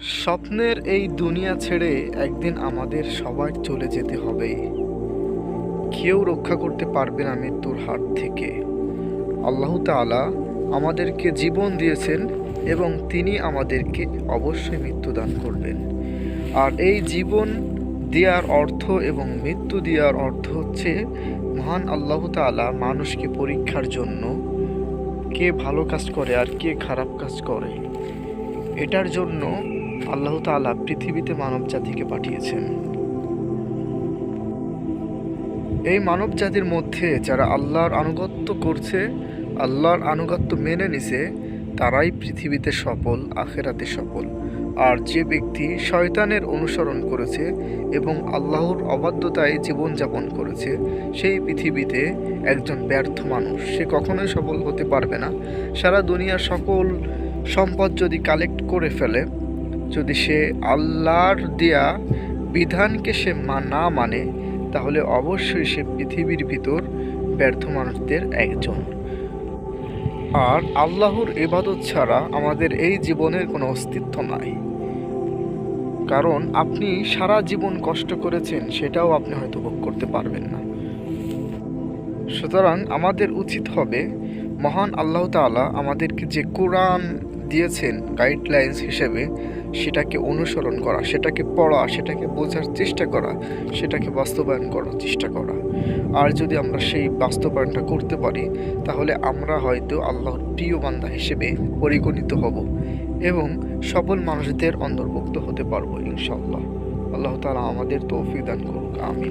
স্বপ্নের এই দুনিয়া ছেড়ে একদিন আমাদের সবার চলে যেতে হবে। কেউ রক্ষা করতে পারবে না মৃত্যুর হাত থেকে। আল্লাহ তাআলা আমাদেরকে জীবন দিয়েছেন এবং তিনি আমাদেরকে অবশ্যই মৃত্যুদান করবেন। আর এই জীবন দেওয়ার অর্থ এবং মৃত্যু দেওয়ার অর্থ হচ্ছে মহান আল্লাহ তাআলা মানুষকে পরীক্ষার জন্য কে ভালো কাজ করে আর কে খারাপ কাজ করে। এটার জন্য আল্লাহ তাআলা পৃথিবীতে মানব জাতিকে পাঠিয়েছেন। এই মানব জাতির মধ্যে যারা আল্লাহর আনুগত্য করছে, আল্লাহর আনুগত্য মেনে নিছে, তারাই পৃথিবীতে সফল, আখেরাতে সফল। আর যে ব্যক্তি শয়তানের অনুসরণ করেছে এবং আল্লাহর অবাধ্যতায় জীবনযাপন করেছে, সেই পৃথিবীতে একজন ব্যর্থ মানুষ, সে কখনোই সফল হতে পারবে না। সারা দুনিয়ার সকল সম্পদ যদি কালেক্ট করে ফেলে যদি সে আল্লাহর দেয়া বিধানকে সে না মানে তাহলে অবশ্যই সে পৃথিবীর ভিতর ব্যর্থ মানুষদের একজন। আর আল্লাহর ইবাদত ছাড়া আমাদের এই জীবনের কোনো অস্তিত্ব নাই। কারণ আপনি সারা জীবন কষ্ট করেছেন, সেটাও আপনি হয়তো ভোগ করতে পারবেন না। সুতরাং আমাদের উচিত হবে, মহান আল্লাহ তাআলা আমাদেরকে যে কোরআন দিয়েছেন গাইডলাইন্স হিসেবে সেটাকে অনুসরণ করা, সেটাকে পড়া, সেটাকে বোঝার চেষ্টা করা, সেটাকে বাস্তবায়ন করার চেষ্টা করা। আর যদি আমরা সেই বাস্তবায়নটা করতে পারি, তাহলে আমরা হয়তো আল্লাহর প্রিয় বান্দা হিসেবে পরিগণিত হব এবং সফল মানুষদের অন্তর্ভুক্ত হতে পারব ইনশাল্লাহ আল্লাহ তালা আমাদের তৌফিক দান করুক আমি